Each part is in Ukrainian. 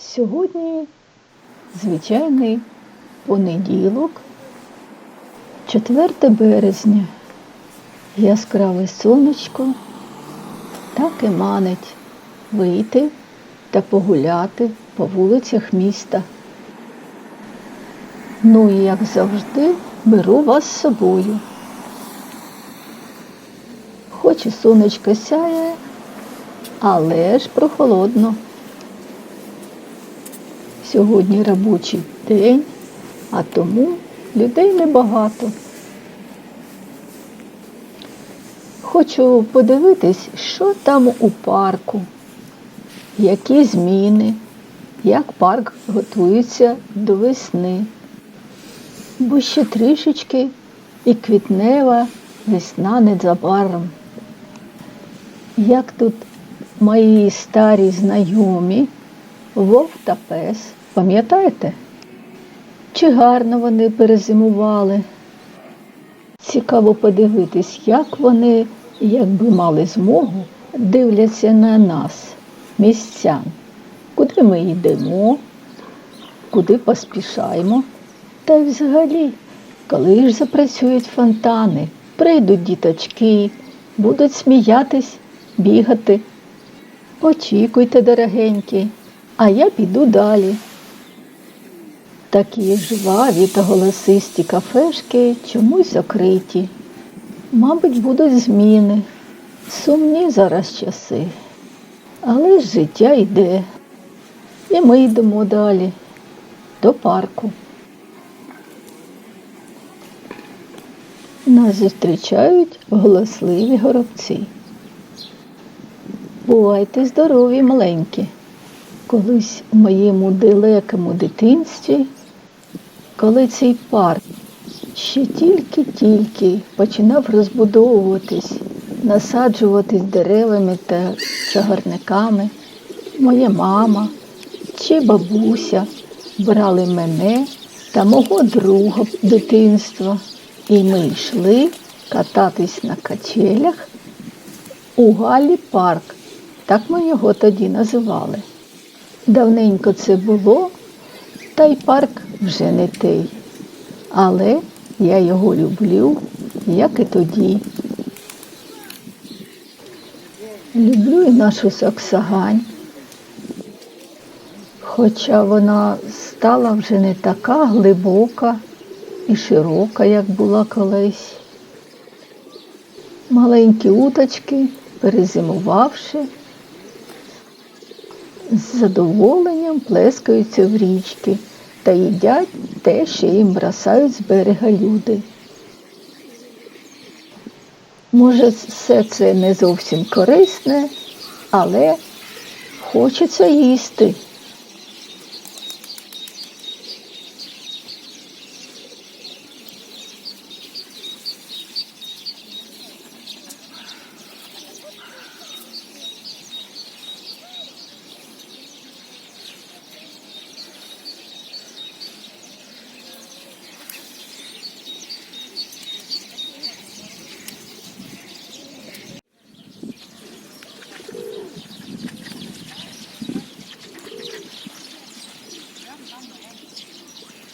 Сьогодні звичайний понеділок, 4 березня. Яскраве сонечко так і манить вийти та погуляти по вулицях міста. Ну і як завжди, беру вас з собою. Хоч і сонечко сяє, але ж прохолодно. Сьогодні робочий день, а тому людей небагато. Хочу подивитись, що там у парку, які зміни, як парк готується до весни. Бо ще трішечки і квітнева весна незабаром. Як тут мої старі знайомі, вовк та пес, пам'ятаєте? Чи гарно вони перезимували? Цікаво подивитись, як вони, якби мали змогу, дивляться на нас, містян, куди ми йдемо, куди поспішаємо. Та й взагалі, коли ж запрацюють фонтани, прийдуть діточки, будуть сміятись, бігати. Очікуйте, дорогенькі, а я піду далі. Такі жваві та голосисті кафешки чомусь закриті. Мабуть, будуть зміни. Сумні зараз часи. Але життя йде. І ми йдемо далі до парку. Нас зустрічають голосливі горобці. Бувайте здорові, маленькі. Колись у моєму далекому дитинстві, коли цей парк ще тільки-тільки починав розбудовуватись, насаджуватись деревами та чагарниками, моя мама чи бабуся брали мене та мого друга дитинства, і ми йшли кататись на качелях у Галі парк. Так ми його тоді називали. Давненько це було, та й парк вже не той. Але я його люблю, як і тоді. Люблю і нашу Саксагань. Хоча вона стала вже не така глибока і широка, як була колись. Маленькі уточки, перезимувавши, з задоволенням плескаються в річки та їдять те, що їм бросають з берега люди. Може, все це не зовсім корисне, але хочеться їсти.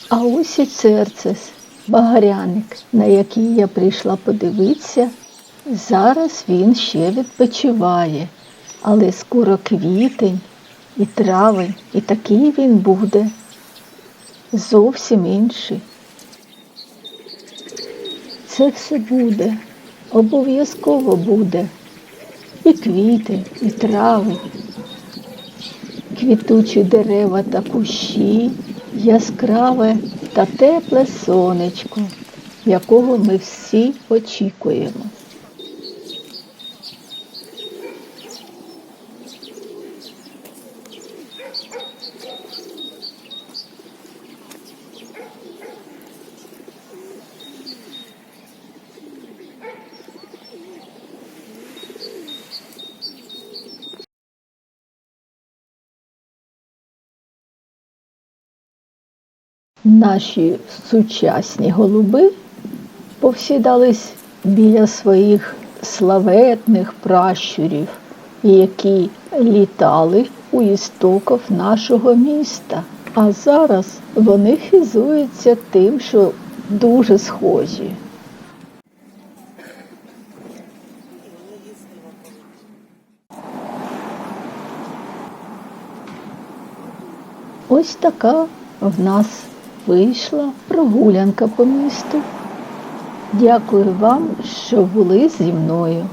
А ось і церцес, багаряник, на який я прийшла подивитися. Зараз він ще відпочиває, але скоро квітень і травень, і такий він буде зовсім інший. Це все буде, обов'язково буде. І квітень, і трави, квітучі дерева та кущі, яскраве та тепле сонечко, якого ми всі очікуємо. Наші сучасні голуби повсідались біля своїх славетних пращурів, які літали у істоках нашого міста. А зараз вони хизуються тим, що дуже схожі. Ось така в нас вийшла прогулянка по місту. Дякую вам, що були зі мною.